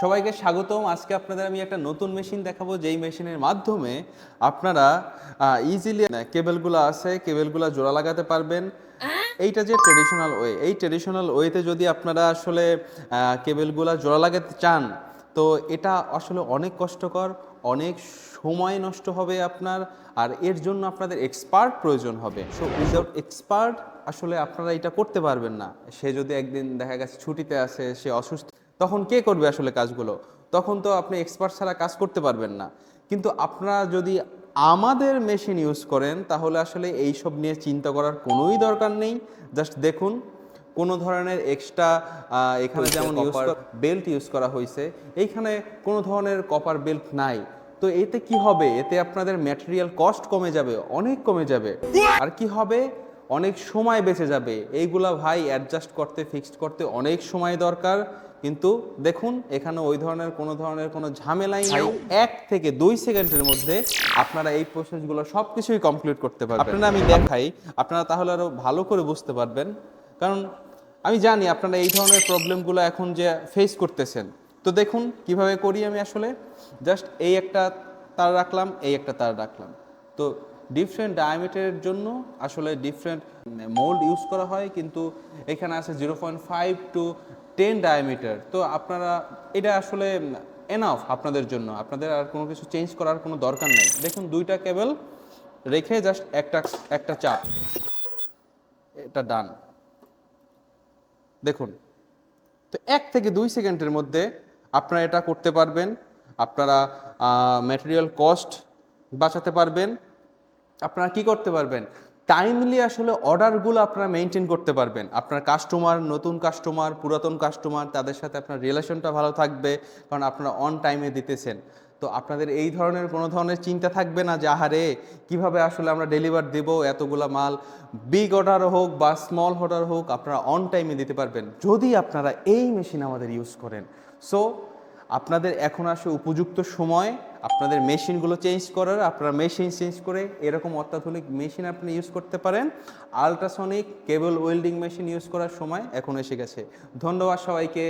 সবাইকে স্বাগতম। আজকে আপনাদের আমি একটা নতুন মেশিন দেখাবো যেই মেশিনের মাধ্যমে আপনারা ইজিলি কেবলগুলো আছে কেবলগুলো জোড়া লাগাতে পারবেন। এইটা যে ট্রেডিশনাল ওয়ে এই ট্রেডিশনাল ওয়েতে যদি আপনারা আসলে কেবলগুলো জোড়া লাগাতে চান তো এটা আসলে অনেক কষ্টকর অনেক সময় নষ্ট হবে আপনার আর এর জন্য আপনাদের এক্সপার্ট প্রয়োজন হবে। সো উইদাউট এক্সপার্ট আসলে আপনারা এটা করতে পারবেন না। সে যদি একদিন দেখা গেছে ছুটিতে আসে সে অসুস্থ তখন কে করবে আসলে কাজগুলো? তখন তো আপনি এক্সপার্ট ছাড়া কাজ করতে পারবেন না। কিন্তু আপনারা যদি আমাদের মেশিন ইউজ করেন তাহলে আসলে এই সব নিয়ে চিন্তা করার কোনোই দরকার নেই। জাস্ট দেখুন কোনো ধরনের এক্সট্রা এখানে যেমন ইউজ বেল্ট ইউজ করা হয়েছে এইখানে কোনো ধরনের কপার বেল্ট নাই। তো এতে কি হবে? এতে আপনাদের ম্যাটেরিয়াল কস্ট কমে যাবে অনেক কমে যাবে। আর কি হবে? অনেক সময় বেঁচে যাবে। এইগুলা ভাই অ্যাডজাস্ট করতে ফিক্সড করতে অনেক সময় দরকার। কিন্তু দেখুন এখানে ওই ধরনের কোনো ধরনের কোনো ঝামেলাই নেই। এক থেকে দুই সেকেন্ডের মধ্যে আপনারা এই প্রসেসগুলো সব কিছুই কমপ্লিট করতে পারবেন। আপনারা আমি দেখাই আপনারা তাহলে আরও ভালো করে বুঝতে পারবেন। কারণ আমি জানি আপনারা এই ধরনের প্রবলেমগুলো এখন যে ফেস করতেছেন। তো দেখুন কীভাবে করি আমি আসলে? জাস্ট এই একটা তার রাখলাম এই একটা তার রাখলাম। তো ডিফারেন্ট ডায়ামিটারের জন্য আসলে ডিফারেন্ট মোল্ড ইউজ করা হয়, কিন্তু এখানে আছে zero point five to ten diameter তো আপনারা, এটা আসলে এনাফ আপনাদের জন্য। আপনাদের আর কোনো কিছু চেঞ্জ করার কোনো দরকার নেই। দেখুন, দুইটা কেবল রেখে জাস্ট একটা একটা চাপ। এটা ডান দেখুন, তো এক থেকে দুই সেকেন্ডের মধ্যে আপনারা এটা করতে পারবেন। আপনারা ম্যাটেরিয়াল কস্ট বাঁচাতে পারবেন। আপনারা কি করতে পারবেন? টাইমলি আসলে অর্ডারগুলো আপনারা মেনটেন করতে পারবেন। আপনার কাস্টমার নতুন কাস্টমার পুরাতন কাস্টমার তাদের সাথে আপনার রিলেশনটা ভালো থাকবে, কারণ আপনারা অন টাইমে দিতেছেন। তো আপনাদের এই ধরনের কোনো ধরনের চিন্তা থাকবে না যে আহারে কীভাবে আসলে আমরা ডেলিভার দেব এতগুলা মাল? বিগ অর্ডার হোক বা স্মল অর্ডার হোক, আপনারা অন টাইমে দিতে পারবেন। যদি আপনারা এই মেশিন আমাদের ইউজ করেন। সো আপনাদের এখন আসে উপযুক্ত সময়, আপনাদের মেশিনগুলো চেঞ্জ করার, আপনারা মেশিন চেঞ্জ করে এরকম অত্যাধুনিক মেশিন আপনি ইউজ করতে পারেন। Ultrasonic cable welding machine use করার সময় এখন এসে গেছে। ধন্যবাদ সবাইকে।